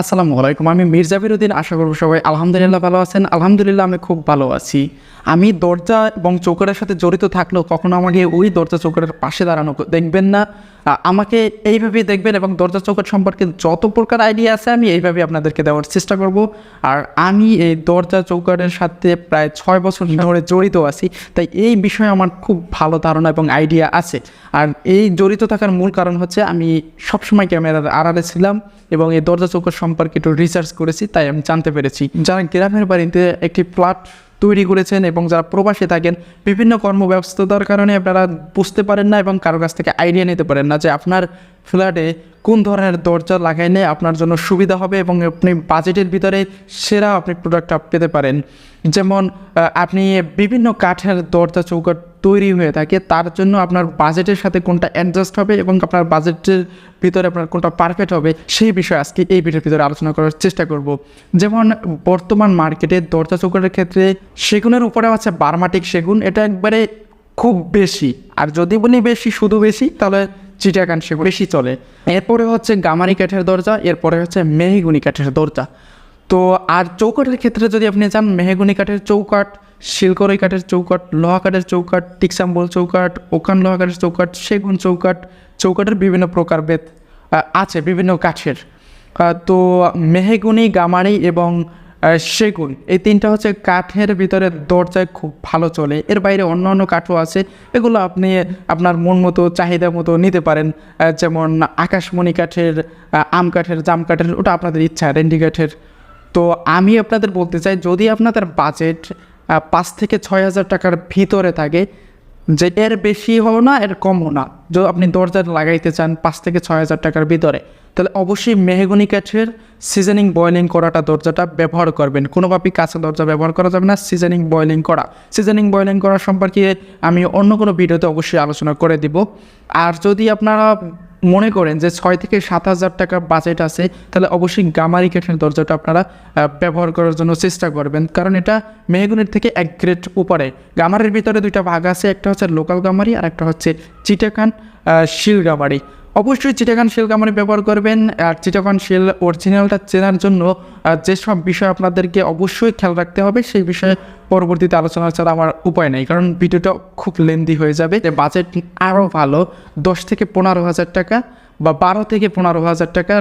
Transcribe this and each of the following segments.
আসসালামু আলাইকুম, আমি মির্জা বিরুদ্দিন আশা করব সবাই আলহামদুলিল্লাহ ভালো আছেন। আলহামদুলিল্লাহ আমি খুব ভালো আছি। আমি দরজা এবং চৌকারের সাথে জড়িত থাকলেও কখনো আমাকে ওই দরজা চৌকারের পাশে দাঁড়ানো দেখবেন না। আমাকে এইভাবেই দেখবেন এবং দরজা চৌকাট সম্পর্কে যত প্রকার আইডিয়া আছে, আমি এইভাবে আপনাদেরকে দেওয়ার চেষ্টা করব। আর আমি এই দরজা চৌকাটের সাথে প্রায় ছয় বছর ধরে জড়িত আছি, তাই এই বিষয়ে আমার খুব ভালো ধারণা এবং আইডিয়া আছে। আর এই জড়িত থাকার মূল কারণ হচ্ছে, আমি সবসময় ক্যামেরার আড়ালে ছিলাম এবং এই দরজা চৌকাট সম্পর্কে একটু রিসার্চ করেছি, তাই আমি জানতে পেরেছি। যারা গ্রামের বাড়িতে একটি প্লট তৈরি করেছেন এবং যারা প্রবাসে থাকেন, বিভিন্ন কর্মব্যস্ততার কারণে আপনারা বুঝতে পারেন না এবং কারও কাছ থেকে আইডিয়া নিতে পারেন না যে আপনার ফ্ল্যাটে কোন ধরনের দরজা লাগাইলে আপনার জন্য সুবিধা হবে এবং আপনি বাজেটের ভিতরে সেরা আপনি প্রোডাক্টটা পেতে পারেন? যেমন আপনি বিভিন্ন কাঠের দরজা চৌকাট তৈরি হয়ে থাকে, তার জন্য আপনার বাজেটের সাথে কোনটা অ্যাডজাস্ট হবে এবং আপনার বাজেটের ভিতরে আপনার কোনটা পারফেক্ট হবে, সেই বিষয়ে আজকে এই ভিডিওর ভিতরে আলোচনা করার চেষ্টা করব। যেমন, বর্তমান মার্কেটে দরজা চৌকাটের ক্ষেত্রে সেগুনের উপরে আছে বার্মাটিক সেগুন, এটা একবারে খুব বেশি। আর যদি বলি বেশি, শুধু বেশি, তাহলে চিটাগান সেগুন বেশি চলে। এরপরে হচ্ছে গামারি কাঠের দরজা, এরপরে হচ্ছে মেহগুনি কাঠের দরজা। তো আর চৌকাটের ক্ষেত্রে যদি আপনি চান, মেহগুনি কাঠের চৌকাট শিলকরই কাঠের চৌকাট লোহা কাঠের চৌকাট টিকসাম্বল চৌকাট ওখান লোহা কাঠের চৌকাট সেগুন চৌকাট চৌকাটের বিভিন্ন প্রকারভেদ আছে বিভিন্ন কাঠের। তো মেহেগুনি, গামারি এবং সেগুন। এই তিনটা হচ্ছে কাঠের ভিতরে দরজায় খুব ভালো চলে। এর বাইরে অন্য অন্য কাঠও আছে। এগুলো আপনি, আপনার মন মতো, চাহিদা মতো নিতে পারেন। যেমন আকাশমণি কাঠের আম কাঠের, জাম কাঠের, ওটা আপনাদের ইচ্ছা, রেন্ডি কাঠের। তো আমি আপনাদের বলতে চাই, যদি আপনাদের বাজেট পাঁচ থেকে ছয় হাজার টাকার ভিতরে থাকে, যে এর বেশি হও না, এর কমও না। যদি আপনি দরজা লাগাইতে চান পাঁচ থেকে ছয় হাজার টাকার ভিতরে। তাহলে অবশ্যই মেহগুনি কাঠের সিজনিং বয়লিং করাটা দরজাটা ব্যবহার করবেন। কোনোভাবেই কাঁচা দরজা ব্যবহার করা যাবে না সিজনিং বয়লিং করা। সিজনিং বয়লিং করা সম্পর্কে আমি অন্য কোনো ভিডিওতে অবশ্যই আলোচনা করে দিব। আর যদি আপনারা মনে করেন যে ছয় থেকে সাত হাজার টাকার বাজেট আছে, তাহলে অবশ্যই গামারি কাঠের দরজাটা আপনারা ব্যবহার করার জন্য চেষ্টা করবেন। কারণ এটা মেহগুনির থেকে এক গ্রেড উপরে। গামারির ভিতরে দুইটা ভাগ আছে, একটা হচ্ছে লোকাল গামারি আর একটা হচ্ছে চিটাকান শিল গামারি। অবশ্যই চিটাগান শিল কামারি ব্যবহার করবেন? আর চিটাগান শিল অরিজিনালটা চেনার জন্য যেসব বিষয় আপনাদেরকে অবশ্যই খেয়াল রাখতে হবে, সেই বিষয়ে পরবর্তীতে আলোচনা ছাড়া আমার উপায় নেই, কারণ ভিডিওটা খুব লেন্দি হয়ে যাবে। বাজেট আরও ভালো, দশ থেকে পনেরো হাজার টাকা বা বারো থেকে পনেরো হাজার টাকা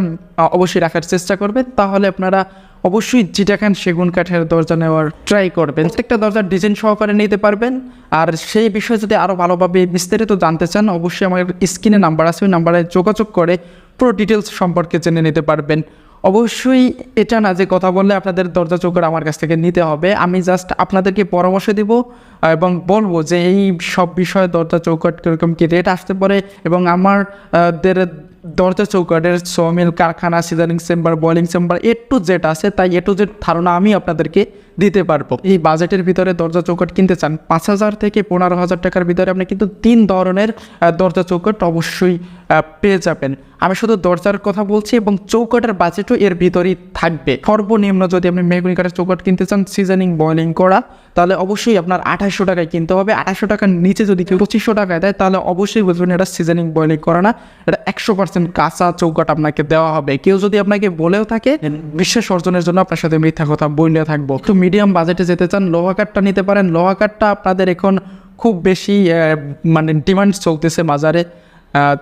অবশ্যই রাখার চেষ্টা করবেন। তাহলে আপনারা অবশ্যই চিটাখান সেগুন কাঠের দরজা নেওয়ার ট্রাই করবেন। প্রত্যেকটা দরজার ডিজাইন সহকারে নিতে পারবেন। আর সেই বিষয়ে যদি আরও ভালোভাবে বিস্তারিত জানতে চান, অবশ্যই আমার স্ক্রিনে নাম্বার আছে, ওই নাম্বারে যোগাযোগ করে পুরো ডিটেলস সম্পর্কে জেনে নিতে পারবেন। অবশ্যই এটা না যে কথা বললে আপনাদের দরজা চৌকার আমার কাছ থেকে নিতে হবে। আমি জাস্ট আপনাদেরকে পরামর্শ দিব এবং বলব যে এই সব বিষয়ে দরজা চৌকাট কীরকম কী রেট আসতে পারে এবং আমার দের দরজা চৌকাটের সোমিল কারখানা seasoning chamber boiling chamber A to Z আছে। তাই এ টু জেড ধারণা আমি আপনাদেরকে দিতে পারব। এই বাজেটের ভিতরে দরজা চৌকাট কিনতে চান, পাঁচ হাজার থেকে পনেরো হাজার টাকার ভিতরে আপনি কিন্তু তিন ধরনের দরজা চৌকাট অবশ্যই পেয়ে যাবেন। আমি শুধু দরজার কথা বলছি এবং চৌকাটের বাজেটও এর ভিতরেই থাকবে। সর্বনিম্ন যদি আপনি মেগুনি কাঠের চৌকাট কিনতে চান সিজনিং বয়লিং করা, তাহলে অবশ্যই আপনার আঠাশশো টাকায় কিনতে হবে। আঠাশশো টাকার নিচে যদি কেউ পঁচিশশো টাকায় দেয়, তাহলে অবশ্যই বুঝবেন এটা সিজনিং বয়লিং করা না। এটা একশো পার্সেন্ট কাঁচা চৌকাট আপনাকে দেওয়া হবে। কেউ যদি আপনাকে বলেও থাকে, বিশ্বাস অর্জনের জন্য আপনার সাথে মিথ্যা কথা বলে থাকব। একটু মিডিয়াম বাজেটে যেতে চান, লোহা কাঠটা নিতে পারেন। লোহা কাঠটা আপনাদের এখন খুব বেশি মানে ডিমান্ড চলতেছে বাজারে।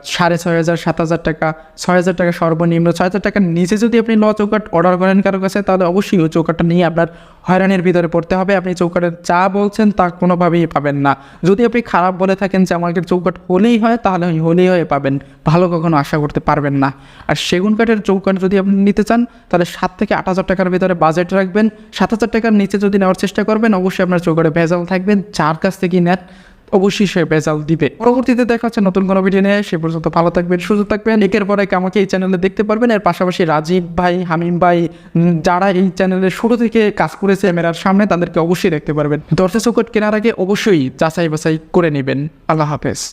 সাড়ে ছয় হাজার, সাত হাজার টাকা, ছয় হাজার টাকা সর্বনিম্ন, ছয় হাজার টাকার নিচে যদি আপনি ল চৌকাট অর্ডার করেন কারও কাছে, তাহলে অবশ্যই ওই চৌকাটটা নিয়ে আপনার হয়রানির ভিতরে পড়তে হবে। আপনি চৌকাটের যা বলছেন তা কোনোভাবেই পাবেন না। যদি আপনি খারাপ বলে থাকেন যে আমাকে চৌকাট হলেই হয়, তাহলে হলেই হয়ে পাবেন। ভালো কখনো আশা করতে পারবেন না। আর সেগুন কাঠের চৌকাট যদি আপনি নিতে চান, তাহলে সাত থেকে আট হাজার টাকার ভিতরে বাজেট রাখবেন। সাত হাজার টাকার নিচে যদি নেওয়ার চেষ্টা করবেন, অবশ্যই আপনার চৌকাটে ভেজাল থাকবেন যার কাছ থেকে নেন অবশ্যই সে বেজাল দিবে। পরবর্তীতে দেখা হচ্ছে নতুন কোনো ভিডিও নিয়ে। সে পর্যন্ত ভালো থাকবেন সুযোগ থাকবেন। একের পরে আমাকে এই চ্যানেলে দেখতে পারবেন। এর পাশাপাশি রাজীব ভাই, হামিম ভাই যারা এই চ্যানেলের শুরু থেকে কাজ করেছে ক্যামেরার সামনে, তাদেরকে অবশ্যই দেখতে পারবেন। দরজা চৌকট কেনার আগে অবশ্যই যাচাই বাছাই করে নেবেন। আল্লাহ হাফেজ।